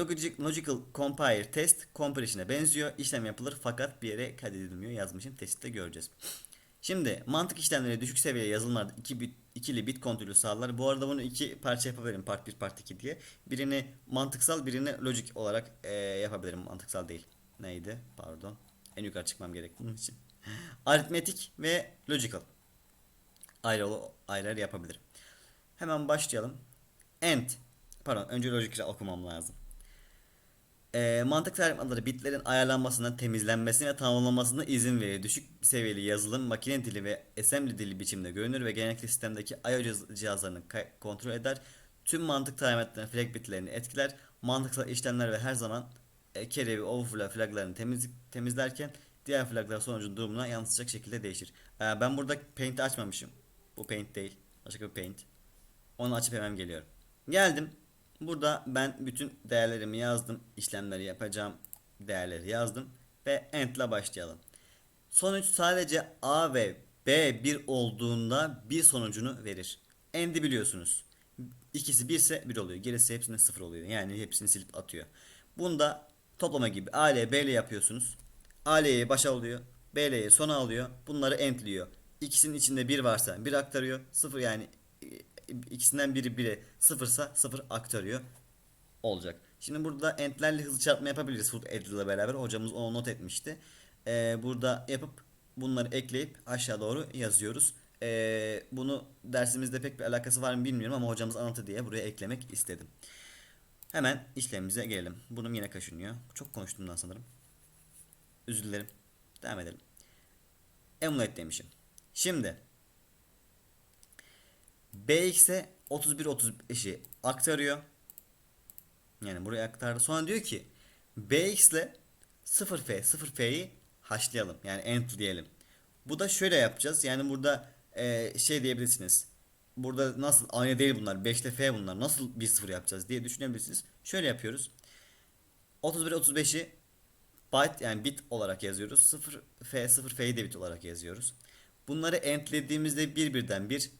Logic, logical compare test comparison'a benziyor. İşlem yapılır fakat bir yere kaydedilmiyor. Yazmışım. Testte göreceğiz. Şimdi mantık işlemleri düşük seviye yazılımlarda iki bit, ikili bit kontrolü sağlar. Bu arada bunu iki parça yapabilirim. Part 1, part 2 diye. Birini mantıksal, birini logik olarak eee, yapabilirim. Mantıksal değil. Neydi? Pardon. En yukarı çıkmam gerek bunun için. Aritmetik ve logical. Ayrı ayrı ayrı yapabilirim. Hemen başlayalım. And. Pardon önce logik okumam lazım. E, mantık tarifleri bitlerin ayarlanmasına, temizlenmesine ve tamamlanmasına izin verir. Düşük seviyeli yazılım, makine dili ve assembly dili biçimde görünür ve genellikle sistemdeki I/O cihaz- cihazlarını kontrol eder. Tüm mantık talimatlarının flag bitlerini etkiler. Mantıksal işlemler ve her zaman e, carry ve overflow flaglarını temiz, temizlerken diğer flaglar sonucun durumuna yansıtacak şekilde değişir. E, ben burada paint'i açmamışım. Bu paint değil. Başka bir paint. Onu açıp hemen geliyorum. Geldim. Burada ben bütün değerlerimi yazdım. İşlemleri yapacağım değerleri yazdım. Ve end ile başlayalım. Sonuç sadece A ve B 1 olduğunda bir sonucunu verir. End'i biliyorsunuz. İkisi 1 ise 1 oluyor. Gerisi hepsinde 0 oluyor. Yani hepsini silip atıyor. Bunda toplama gibi A ile B ile yapıyorsunuz. A L'yi başa alıyor. B L'yi sona alıyor. Bunları endliyor. İkisinin içinde 1 varsa 1 aktarıyor. 0 yani ikisinden biri 1'e 0 ise 0 aktarıyor olacak. Şimdi burada entlerle hızlı çarpma yapabiliriz foot add ile beraber. Hocamız onu not etmişti. Ee, burada yapıp bunları ekleyip aşağı doğru yazıyoruz. Ee, bunu dersimizde pek bir alakası var mı bilmiyorum ama hocamız anlatı diye buraya eklemek istedim. Hemen işlemimize gelelim. Bunun yine kaşınıyor. Çok konuştuğumdan sanırım. Dilerim. Devam edelim. Emulate demişim. Şimdi BX'e 31 35'i aktarıyor. Yani buraya aktardı. Sonra diyor ki BX ile 0F 0F'yi haşlayalım. Yani entleyelim. Bu da şöyle yapacağız. Yani burada e, şey diyebilirsiniz. Burada nasıl aynı değil bunlar. 5 ile F bunlar. Nasıl bir sıfır yapacağız diye düşünebilirsiniz. Şöyle yapıyoruz. 31 35'i byte yani bit olarak yazıyoruz. 0 F 0 F'yi de bit olarak yazıyoruz. Bunları entlediğimizde bir birden 1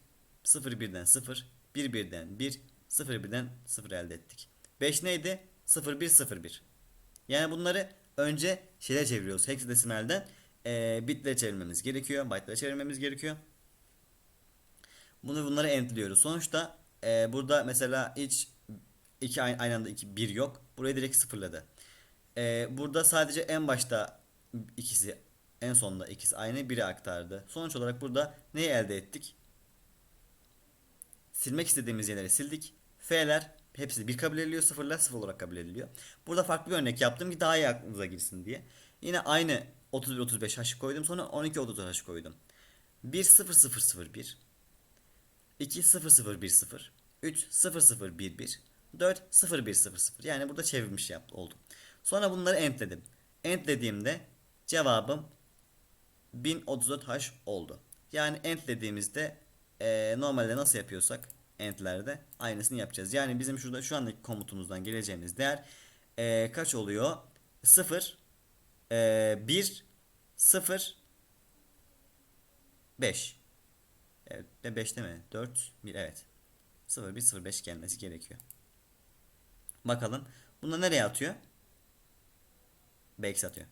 0 birden 0 1 birden 1 0 birden 0 elde ettik. 5 neydi? 0 1 0 1. Yani bunları önce şeye çeviriyoruz. Hexadesimal'den e, bitlere çevirmemiz gerekiyor. Byte'lara çevirmemiz gerekiyor. Bunu bunları entliyoruz. Sonuçta e, burada mesela hiç iki aynı, aynı anda iki bir yok. Burayı direkt sıfırladı. E, burada sadece en başta ikisi en sonunda ikisi aynı biri aktardı. Sonuç olarak burada neyi elde ettik? Silmek istediğimiz yerleri sildik. F'ler hepsi bir kabul ediliyor. Sıfırlar sıfır olarak kabul ediliyor. Burada farklı bir örnek yaptım ki daha iyi aklınıza girsin diye. Yine aynı 31 35 haşı koydum. Sonra 12 34 haşı koydum. 1 0 0 0 1 2 0 0 1 0 3 0 0 1 1 4 0 1 0 0 yani burada çevirmiş yaptı oldum. Sonra bunları entledim. Entlediğimde cevabım 1034H oldu. Yani entlediğimizde e, normalde nasıl yapıyorsak entlerde aynısını yapacağız. Yani bizim şurada şu andaki komutumuzdan geleceğimiz değer e, kaç oluyor? 0 e, 1 0 5 Evet de 5 değil mi? 4 1 evet. 0 1 0 5 gelmesi gerekiyor. Bakalım. Bunu nereye atıyor? BX atıyor.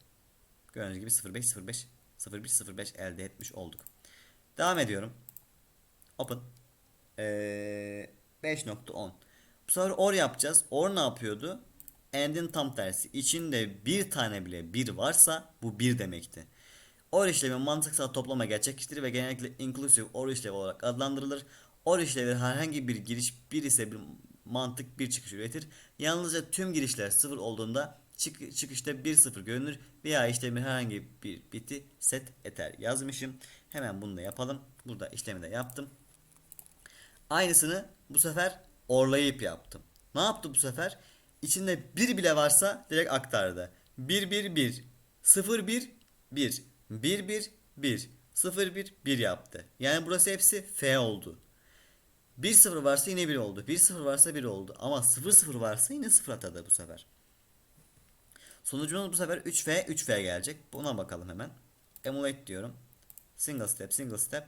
Gördüğünüz gibi 0 5 0 5 0 1 0 5 elde etmiş olduk. Devam ediyorum. Open. Ee, 5.10. Bu sefer or yapacağız. Or ne yapıyordu? End'in tam tersi. İçinde bir tane bile bir varsa bu bir demekti. OR işlemi mantıksal toplama gerçekleştirir ve genellikle inclusive OR işlevi olarak adlandırılır. OR işlevi herhangi bir giriş bir ise bir mantık bir çıkış üretir. Yalnızca tüm girişler sıfır olduğunda çık çıkışta bir sıfır görünür veya işlemi herhangi bir biti set eder yazmışım. Hemen bunu da yapalım. Burada işlemi de yaptım. Aynısını bu sefer orlayıp yaptım. Ne yaptı bu sefer? İçinde bir bile varsa direkt aktardı. 1 1 1 0 1 1 1 1 1 0 1 1 yaptı. Yani burası hepsi F oldu. 1 0 varsa yine 1 oldu. 1 0 varsa 1 oldu. Ama 0 0 varsa yine 0 atadı bu sefer. Sonucumuz bu sefer 3F 3F gelecek. Buna bakalım hemen. Emulate diyorum. Single step single step.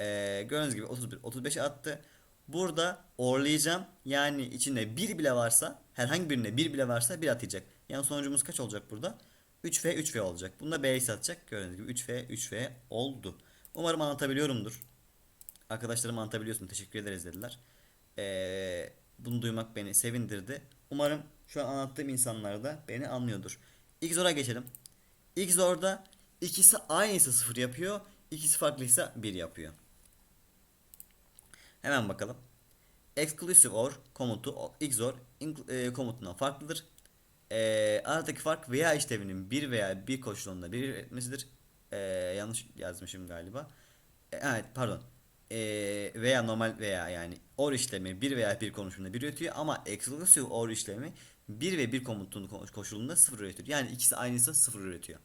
Ee, gördüğünüz gibi 31 35'e attı. Burada orlayacağım. Yani içinde bir bile varsa herhangi birine bir bile varsa bir atacak. Yani sonucumuz kaç olacak burada? 3V 3V olacak. Bunda B'yi satacak. Gördüğünüz gibi 3V 3V oldu. Umarım anlatabiliyorumdur. Arkadaşlarım anlatabiliyorsun. Teşekkür ederiz dediler. Ee, bunu duymak beni sevindirdi. Umarım şu an anlattığım insanlar da beni anlıyordur. XOR'a geçelim. XOR'da ikisi aynıysa 0 yapıyor. ikisi farklıysa 1 yapıyor. Hemen bakalım. Exclusive OR komutu XOR e, komutundan farklıdır. E, aradaki fark veya işlevinin bir veya bir koşulunda bir etmesidir. E, yanlış yazmışım galiba. E, evet pardon. E, veya normal veya yani OR işlemi bir veya bir konuşumunda bir üretiyor ama exclusive OR işlemi bir ve bir komutun ko- koşulunda sıfır üretiyor. Yani ikisi aynıysa sıfır üretiyor.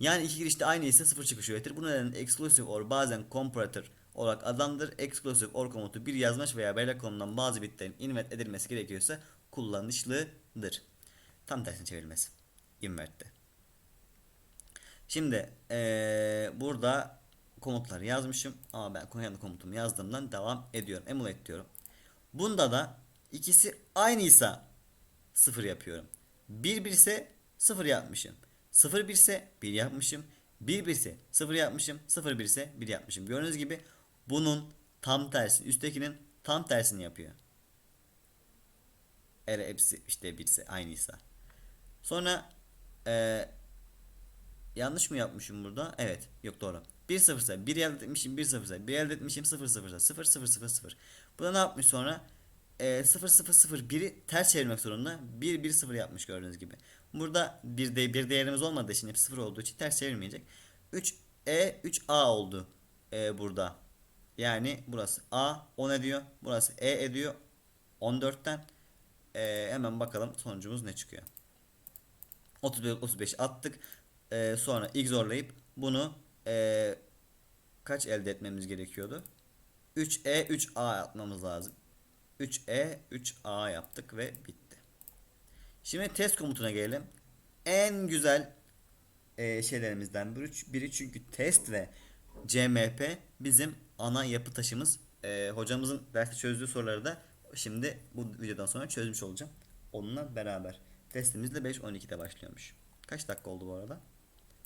Yani iki girişte aynı ise sıfır çıkış üretir. Bu nedenle exclusive or bazen comparator olarak adlandırılır. Exclusive or komutu bir yazmaç veya bellek konumundan bazı bitlerin invert edilmesi gerekiyorsa kullanışlıdır. Tam tersine çevirmesi. Invert'te. Şimdi eee, burada komutları yazmışım ama ben kendi komutumu yazdığımdan devam ediyorum. Emulate diyorum. Bunda da ikisi aynıysa 0 yapıyorum. 1 1 ise 0 yapmışım. 0 1 ise 1 yapmışım. 1 1 ise 0 yapmışım. 0 1 ise 1 yapmışım. Gördüğünüz gibi bunun tam tersi. Üsttekinin tam tersini yapıyor. Eğer hepsi işte 1 ise aynıysa. Sonra eee Yanlış mı yapmışım burada? Evet. Yok doğru. 1 0 ise 1 elde etmişim 1 0 ise 1 elde etmişim 0 0 ise 0 0 0 0. Bu da ne yapmış sonra? Ee, 0 0 0 1'i ters çevirmek zorunda. 1 1 0 yapmış gördüğünüz gibi. Burada bir de bir değerimiz olmadığı için hep 0 olduğu için ters çevirmeyecek. 3 E 3 A oldu. Ee, burada. Yani burası A 10 ediyor. Burası E ediyor. 14'ten. Ee, hemen bakalım sonucumuz ne çıkıyor. 35, 35 attık. Ee, sonra XOR'layıp bunu ee, kaç elde etmemiz gerekiyordu? 3E 3A atmamız lazım. 3E 3A yaptık ve bitti. Şimdi test komutuna gelelim. En güzel ee, şeylerimizden biri, biri çünkü test ve CMP bizim ana yapı taşımız. Ee, hocamızın derste çözdüğü soruları da şimdi bu videodan sonra çözmüş olacağım. Onunla beraber. Testimiz de 5.12'de başlıyormuş. Kaç dakika oldu bu arada?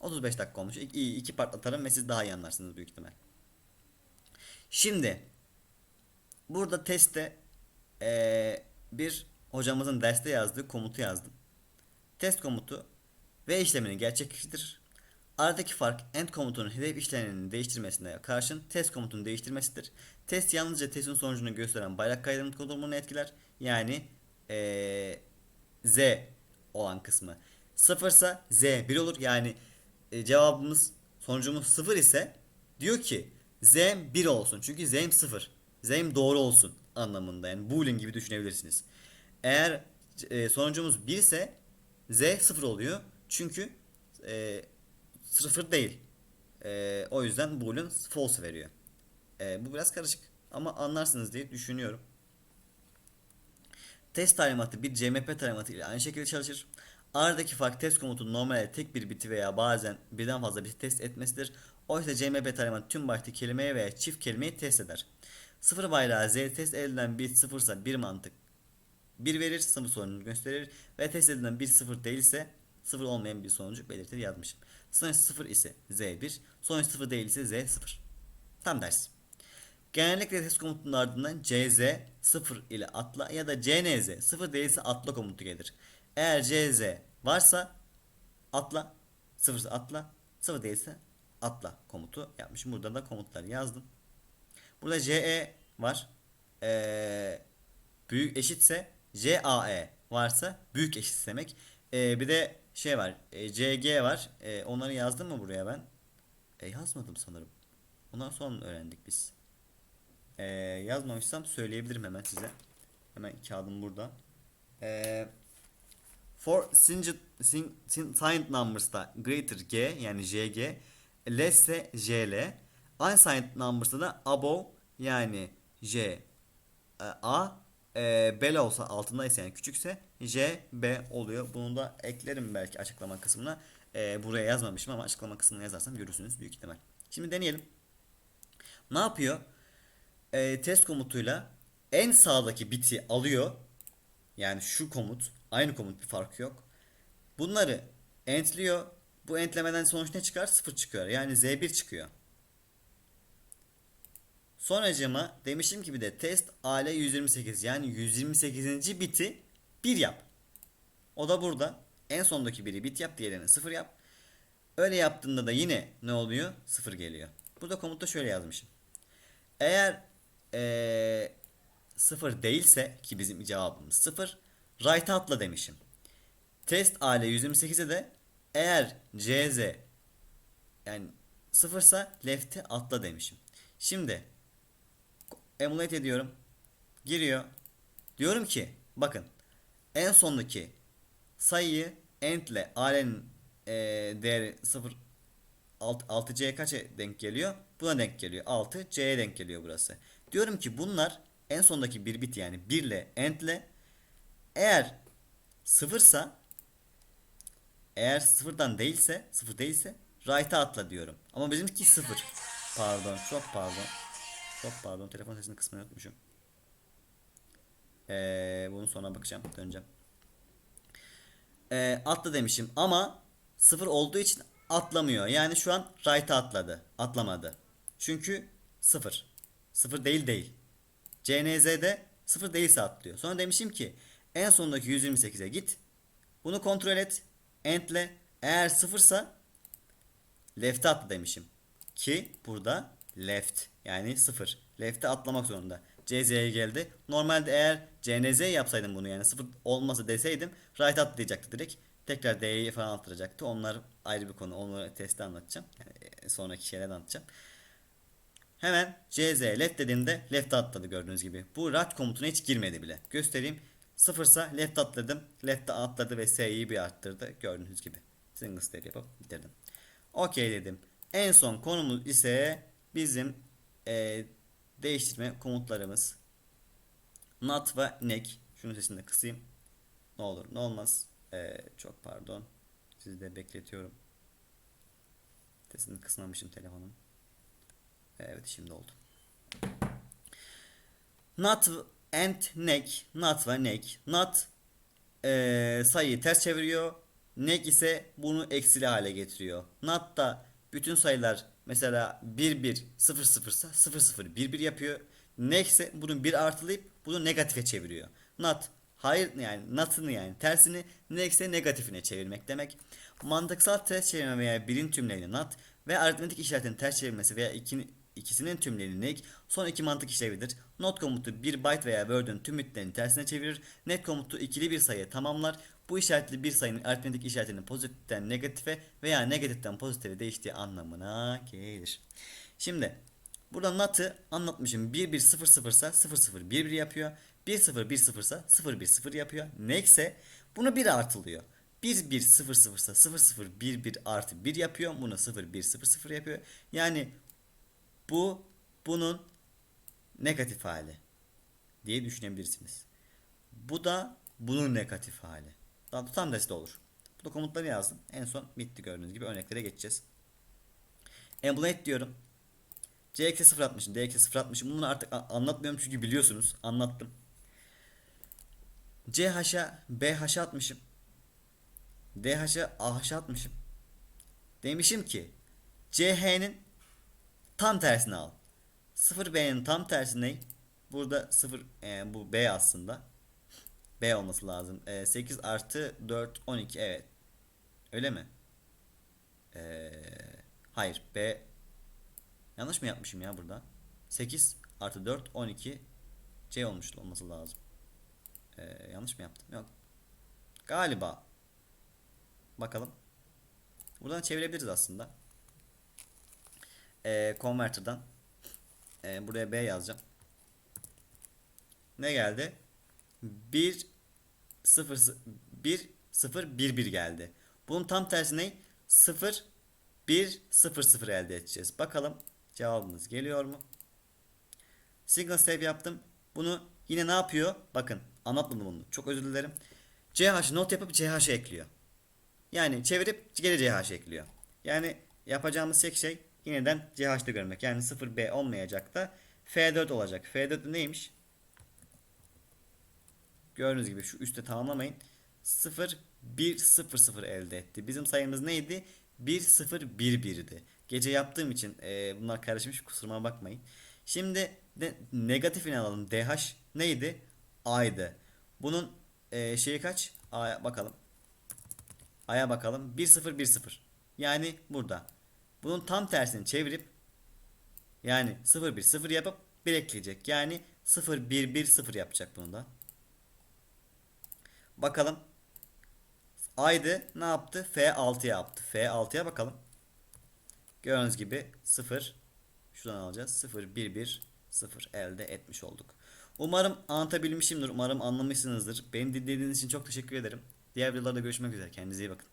35 dakika olmuş. İki, iyi, iki part atarım ve siz daha iyi anlarsınız büyük ihtimal. Şimdi burada testte eee, bir hocamızın derste yazdığı komutu yazdım. Test komutu ve işlemini gerçekleştirir. Aradaki fark end komutunun hedef işlemini değiştirmesine karşın test komutunu değiştirmesidir. Test yalnızca testin sonucunu gösteren bayrak kaydının konumunu etkiler. Yani eee, Z olan kısmı. 0 ise Z 1 olur. Yani e, cevabımız sonucumuz 0 ise diyor ki Z'm 1 olsun. Çünkü Z'm 0. Z'm doğru olsun anlamında. Yani boolean gibi düşünebilirsiniz. Eğer e, sonucumuz 1 ise Z 0 oluyor. Çünkü e, 0 değil. E, o yüzden boolean false veriyor. E, bu biraz karışık ama anlarsınız diye düşünüyorum. Test talimatı bir CMP talimatı ile aynı şekilde çalışır. Aradaki fark test komutunun normalde tek bir biti veya bazen birden fazla biti test etmesidir. Oysa CMP talimatı tüm başta kelimeye veya çift kelimeyi test eder. Sıfır bayrağı Z test edilen bit sıfırsa bir mantık 1 verir, sıfır sonucu gösterir ve test edilen bir sıfır değilse sıfır olmayan bir sonucu belirtir yazmışım. Sonuç sıfır ise Z1, sonuç sıfır değilse Z0. Tam ders. Genellikle test komutunun ardından CZ 0 ile atla ya da CNZ 0 değilse atla komutu gelir. Eğer CZ varsa atla, 0 ise atla, 0 değilse atla komutu yapmışım. Burada da komutları yazdım. Burada CE var. Ee, büyük eşitse CAE varsa büyük eşit demek. Ee, bir de şey var. e, CG var. E, onları yazdım mı buraya ben? E, yazmadım sanırım. Ondan sonra öğrendik biz. Ee, yazmamışsam söyleyebilirim hemen size. Hemen kağıdım burada. Ee, for singed, sing, sing, signed numbers'ta greater g yani jg less ise jl unsigned numbers'ta da above yani j e, a e, below olsa altındaysa yani küçükse j b oluyor. Bunu da eklerim belki açıklama kısmına. E, buraya yazmamışım ama açıklama kısmına yazarsam görürsünüz büyük ihtimal. Şimdi deneyelim. Ne yapıyor? e, test komutuyla en sağdaki biti alıyor. Yani şu komut. Aynı komut bir farkı yok. Bunları entliyor. Bu entlemeden sonuç ne çıkar? 0 çıkıyor. Yani Z1 çıkıyor. Sonracıma demiştim ki bir de test ale 128 yani 128. biti 1 yap. O da burada. En sondaki biri bit yap diğerini 0 yap. Öyle yaptığında da yine ne oluyor? 0 geliyor. Burada komutta şöyle yazmışım. Eğer ee, 0 değilse ki bizim cevabımız 0 right'a atla demişim. Test ale 128'e de eğer cz yani sıfırsa left'e atla demişim. Şimdi emulate ediyorum. Giriyor. Diyorum ki bakın en sondaki sayıyı end ile alenin e, değeri 0 6, 6c'ye kaça denk geliyor? Buna denk geliyor. 6 c'ye denk geliyor burası. Diyorum ki bunlar en sondaki bir bit yani 1 ile end ile eğer sıfırsa eğer sıfırdan değilse sıfır değilse right'a atla diyorum. Ama bizimki sıfır. Pardon çok pardon. Çok pardon telefon sesini kısmayı unutmuşum. Ee, bunun sonra bakacağım döneceğim. Ee, atla demişim ama sıfır olduğu için atlamıyor. Yani şu an right'a atladı. Atlamadı. Çünkü sıfır. Sıfır değil değil. CNZ'de sıfır değilse atlıyor. Sonra demişim ki en sondaki 128'e git. Bunu kontrol et. End'le eğer sıfırsa left'e atla demişim. Ki burada left yani sıfır. Left'e atlamak zorunda. CZ'ye geldi. Normalde eğer CNZ yapsaydım bunu yani sıfır olmasa deseydim right atlayacaktı direkt. Tekrar D'yi falan attıracaktı. Onlar ayrı bir konu. Onları testte anlatacağım. Yani sonraki şeyler anlatacağım. Hemen CZ left dediğimde left atladı gördüğünüz gibi. Bu right komutuna hiç girmedi bile. Göstereyim. Sıfırsa left atladım. Left'e atladı ve S'yi bir arttırdı. Gördüğünüz gibi. Single step yapıp bitirdim. Okey dedim. En son konumuz ise bizim e, değiştirme komutlarımız. Not ve neck. Şunun sesini de kısayım. Ne olur ne olmaz. E, çok pardon. Sizi de bekletiyorum. Sesini kısmamışım telefonun. Evet şimdi oldu. Not and neck. Not ve neck. Not e, sayıyı ters çeviriyor. Neck ise bunu eksili hale getiriyor. Not da bütün sayılar mesela 1 1 0 0 ise 0 0 1 1 yapıyor. İse bunu 1 artılayıp bunu negatife çeviriyor. Not hayır yani not'ını yani tersini ise negatifine çevirmek demek. Mantıksal ters çevirme veya birin tümlerini not ve aritmetik işaretin ters çevirmesi veya ikinin ikisinin tümlerini neck son iki mantık işlevidir. Not komutu bir byte veya word'ün tüm bitlerini tersine çevirir. Net komutu ikili bir sayı tamamlar. Bu işaretli bir sayının aritmetik işaretinin pozitiften negatife veya negatiften pozitife değiştiği anlamına gelir. Şimdi burada not'ı anlatmışım. 1 1 0 0 ise 0 0 1 1 yapıyor. 1 0 1 0 ise 0 1 0 yapıyor. İse bunu 1 artılıyor. 1 1 0 0 ise 0 0 1 1 artı 1 yapıyor. Bunu 0 1 0 0 yapıyor. Yani bu bunun negatif hali diye düşünebilirsiniz. Bu da bunun negatif hali. Daha tam tersi olur. Bu da komutları yazdım. En son bitti gördüğünüz gibi örneklere geçeceğiz. Emulate diyorum. C eksi 0 atmışım. D eksi 0 atmışım. Bunu artık anlatmıyorum çünkü biliyorsunuz. Anlattım. CH'a BH'a atmışım. DH'a AH'a atmışım. Demişim ki CH'nin tam tersini al. 0B'nin tam tersi ne? Burada 0 e, bu B aslında. B olması lazım. E, 8 artı 4 12 evet. Öyle mi? E, hayır B yanlış mı yapmışım ya burada? 8 artı 4 12 C olmuştu olması lazım. E, yanlış mı yaptım? Yok. Galiba. Bakalım. Buradan çevirebiliriz aslında e, converter'dan e, buraya B yazacağım. Ne geldi? 1 0 1 0 1 1 geldi. Bunun tam tersi ne? 0 1 0 0 elde edeceğiz. Bakalım cevabımız geliyor mu? Single step yaptım. Bunu yine ne yapıyor? Bakın anlatmadım bunu. Çok özür dilerim. CH not yapıp CH ekliyor. Yani çevirip geri CH ekliyor. Yani yapacağımız tek şey Yineden CH'de görmek. Yani 0B olmayacak da F4 olacak. F4 neymiş? Gördüğünüz gibi şu üstte tamamlamayın. 0 1 0 0 elde etti. Bizim sayımız neydi? 1 0 1 1'di. Gece yaptığım için e, bunlar karışmış kusuruma bakmayın. Şimdi de, negatifini alalım. DH neydi? A'ydı. Bunun e, şeyi kaç? A'ya bakalım. A'ya bakalım. 1 0 1 0. Yani burada. Bunun tam tersini çevirip yani 0 1 0 yapıp 1 ekleyecek. Yani 0 1 1 0 yapacak bunu da. Bakalım. Aydı ne yaptı? F6 yaptı. F6'ya bakalım. Gördüğünüz gibi 0 şuradan alacağız. 0 1 1 0 elde etmiş olduk. Umarım anlatabilmişimdir. Umarım anlamışsınızdır. Beni dinlediğiniz için çok teşekkür ederim. Diğer videolarda görüşmek üzere. Kendinize iyi bakın.